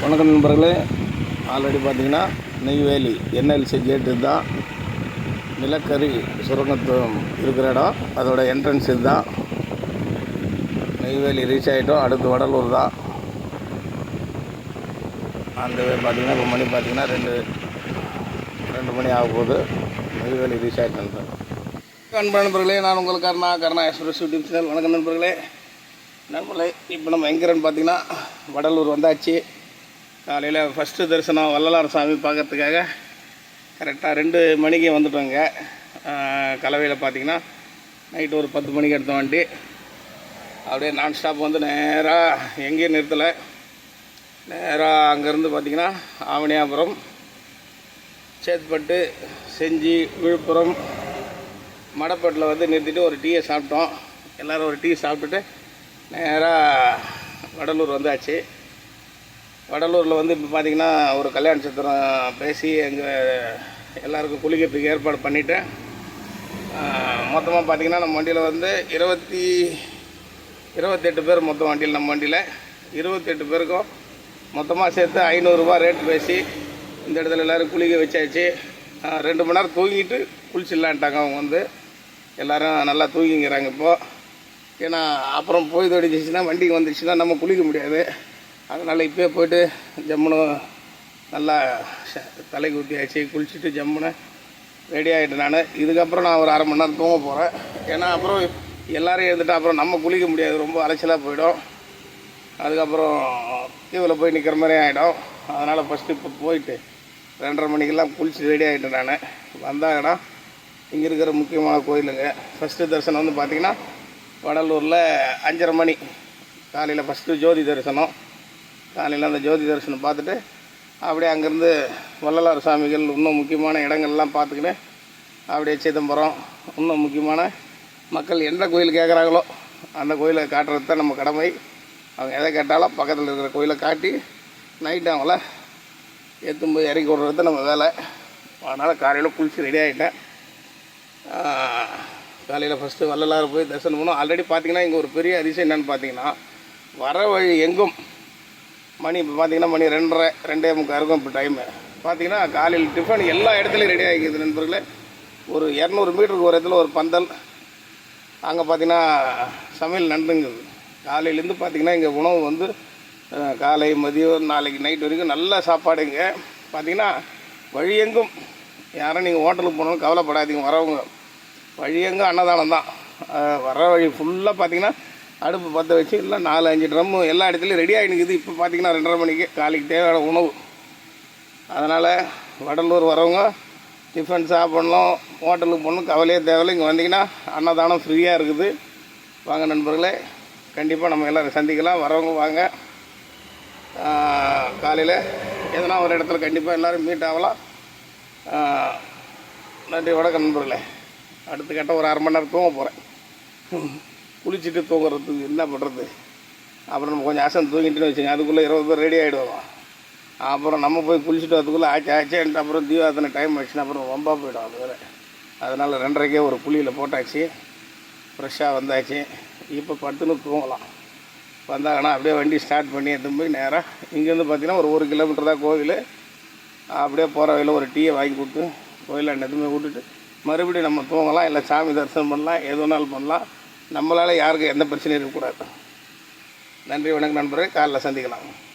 வணக்கம் நண்பர்களே. ஆல்ரெடி பார்த்தீங்கன்னா நெய்வேலி என்எல்சி கேட்டு தான் நிலக்கரி சுரங்கத்துவம் இருக்கிற இடம். அதோட என்ட்ரன்ஸ் இதுதான் நெய்வேலி ரீச் ஆகிட்டோம் அடுத்து வடலூர் தான். அந்த வே பார்த்தீங்கன்னா இப்போ மணி பார்த்தீங்கன்னா ரெண்டு ரெண்டு மணி ஆக போகுது. நெய்வேலி ரீச் ஆகிட்டு நண்பர் அன்பு நண்பர்களே. நான் உங்கள் Karuna Karuna Express YouTube channel வணக்கம் நண்பர்களே. நண்பர்களே இப்போ நம்ம எங்கிறன்னு பார்த்தீங்கன்னா வடலூர் வந்தாச்சு. காலையில் ஃபஸ்ட்டு தரிசனம் வள்ளலார் சாமி பார்க்கறதுக்காக கரெக்டாக ரெண்டு மணிக்கு வந்துட்டோங்க. கலவையில் பார்த்தீங்கன்னா நைட்டு ஒரு பத்து மணிக்கு எடுத்த வண்டி. அப்படியே நான் ஸ்டாப் வந்து நேராக எங்கேயும் நிறுத்தலை. நேராக அங்கேருந்து பார்த்தீங்கன்னா ஆவணியாபுரம் சேத்பட்டு செஞ்சி விழுப்புரம் மடப்பட்டில் வந்து நிறுத்திட்டு ஒரு டீயை சாப்பிட்டோம். எல்லோரும் ஒரு டீ சாப்பிட்டுட்டு நேராக வடலூர் வந்தாச்சு. வடலூரில் வந்து இப்போ பார்த்தீங்கன்னா ஒரு கல்யாண சத்திரம் பேசி எங்கள் எல்லாருக்கும் குளிக்கிறதுக்கு ஏற்பாடு பண்ணிவிட்டேன் மொத்தமாக பார்த்தீங்கன்னா நம்ம வண்டியில் வந்து இருபத்தி இருபத்தெட்டு பேர் மொத்தம் வண்டியில் நம்ம வண்டியில். இருபத்தெட்டு பேருக்கும் மொத்தமாக சேர்த்து ஐநூறுரூவா ரேட் பேசி இந்த இடத்துல எல்லோரும் குளிக்க வச்சாச்சு. ரெண்டு மணி நேரம் தூங்கிட்டு குளிச்சிடலான்ட்டாங்க அவங்க வந்து. எல்லோரும் நல்லா தூங்கிங்கிறாங்க இப்போது ஏன்னா அப்புறம் போய் தொடிச்சிச்சுன்னா வண்டிக்கு வந்துச்சுன்னா நம்ம குளிக்க முடியாது. அதனால் இப்போயே போய்ட்டு ஜம்முன்னு நல்லா தலை தலைக்கு ஊற்றியாச்சு குளிச்சுட்டு ஜம்முன்னு ரெடி ஆகிட்டேன் நான். இதுக்கப்புறம் நான் ஒரு அரை மணி நேரம் தூங்க போகிறேன் ஏன்னா அப்புறம் எல்லோரும் எழுந்துட்டு அப்புறம் நம்ம குளிக்க முடியாது. ரொம்ப அலைச்சலாக போயிடும். அதுக்கப்புறம் தீவில் போய் நிற்கிற மாதிரி ஆகிடும் அதனால் ஃபஸ்ட்டு இப்போ போயிட்டு ரெண்டரை மணிக்கெல்லாம் குளிச்சு ரெடி ஆகிட்டேன் நான். வந்தாங்கன்னா இங்கே இருக்கிற முக்கியமான கோயிலுங்க. ஃபஸ்ட்டு தரிசனம் வந்து பார்த்திங்கன்னா வடலூரில் அஞ்சரை மணி. காலையில் ஃபஸ்ட்டு ஜோதி தரிசனம். காலையில் அந்த ஜோதி தரிசனம் பார்த்துட்டு அப்படியே அங்கேருந்து வள்ளலார் சாமிகள் இன்னும் முக்கியமான இடங்கள்லாம் பார்த்துக்கிட்டு அப்படியே சிதம்பரம் இன்னும் முக்கியமான மக்கள் எந்த கோயில் கேட்குறாங்களோ அந்த கோயிலை காட்டுறது தான் நம்ம கடமை. அவங்க எதை கேட்டாலும் பக்கத்தில் இருக்கிற கோயிலை காட்டி நைட்டு அவங்கள ஏற்றும் போய் இறக்கி விட்றது தான் நம்ம வேலை. அதனால் காலையில் குளிச்சு ரெடி ஆகிட்டேன் காலையில் ஃபஸ்ட்டு வள்ளலார் போய் தரிசனம் பண்ணோம். ஆல்ரெடி பார்த்திங்கன்னா இங்கே ஒரு பெரிய அதிசயம் என்னென்னு பார்த்தீங்கன்னா வர வழி எங்கும் மணி இப்போ பார்த்தீங்கன்னா மணி ரெண்டரை ரெண்டே முக்கால் இருக்கும் இப்போ டைமு பார்த்தீங்கன்னா காலையில் டிஃபன் எல்லா இடத்துலையும் ரெடி ஆகிக்குது நண்பர்களே. ஒரு இரநூறு மீட்டருக்கு ஒரு இடத்துல ஒரு பந்தல். அங்கே பார்த்தீங்கன்னா சமையல் நண்டுங்குது காலையிலேருந்து பார்த்தீங்கன்னா இங்கே உணவு வந்து காலை மதியம் நாளைக்கு நைட் வரைக்கும் நல்ல சாப்பாடுங்க. பார்த்தீங்கன்னா வழியெங்கும் யாரும் நீங்கள் ஹோட்டலுக்கு போனாலும் கவலைப்படாதீங்க வரவங்க. வழியெங்கும் அன்னதானம் தான் வர வழி ஃபுல்லாக பார்த்தீங்கன்னா அடுப்பு பற்ற வச்சு இல்லை நாலு அஞ்சு ட்ரம்மு எல்லா இடத்துலையும் ரெடி ஆகிடுக்குது இப்போ பார்த்தீங்கன்னா ரெண்டரை மணிக்கு காலைக்கு தேவையான உணவு. அதனால் வடலூர் வரவங்க டிஃபன் சாப்பிட்ணும் ஹோட்டலுக்கு போகணும் கவலையே தேவையில்லை. இங்கே வந்தீங்கன்னா அன்னதானம் ஃப்ரீயாக இருக்குது. வாங்க நண்பர்களே கண்டிப்பாக நம்ம எல்லோரும் சந்திக்கலாம். வரவங்க வாங்க. காலையில் எதனா ஒரு இடத்துல கண்டிப்பாக எல்லோரும் மீட் ஆகலாம். நன்றி வணக்கம் நண்பர்களே. அடுத்த கட்ட ஒரு அரை மணி நேரம் தூங்க போகிறேன் குளிச்சுட்டு தூங்குறதுக்கு என்ன பண்ணுறது அப்புறம் நம்ம கொஞ்சம் அசன் தூங்கிட்டுன்னு வச்சுங்க அதுக்குள்ளே இருபது பேர் ரெடி ஆகிடுவோம் அப்புறம் நம்ம போய் குளிச்சுட்டு வரதுக்குள்ளே ஆச்சு ஆச்சேன்ட்டு அப்புறம் தீபாவளி டைம் ஆச்சுன்னா அப்புறம் ரொம்ப போயிடும் அது வேறு. அதனால் ரெண்டரைக்கே ஒரு குழியில் போட்டாச்சு ஃப்ரெஷ்ஷாக வந்தாச்சு. இப்போ படுத்துன்னு தூங்கலாம். வந்தாங்கன்னா அப்படியே வண்டி ஸ்டார்ட் பண்ணி எடுத்து போய் நேராக இங்கேருந்து பார்த்தீங்கன்னா ஒரு ஒரு கிலோமீட்டர் தான் கோவில். அப்படியே போகிற வழியில் ஒரு டீயை வாங்கி கொடுத்து கோயிலில் எதுவுமே விட்டுட்டு மறுபடியும் நம்ம தூங்கலாம் இல்லை சாமி தரிசனம் பண்ணலாம் எது வேணாலும் பண்ணலாம். நம்மளால் யாருக்கும் எந்த பிரச்சனையும் இருக்கக்கூடாது. நன்றி வணக்கம் நண்பரே காலைல சந்திக்கலாம்.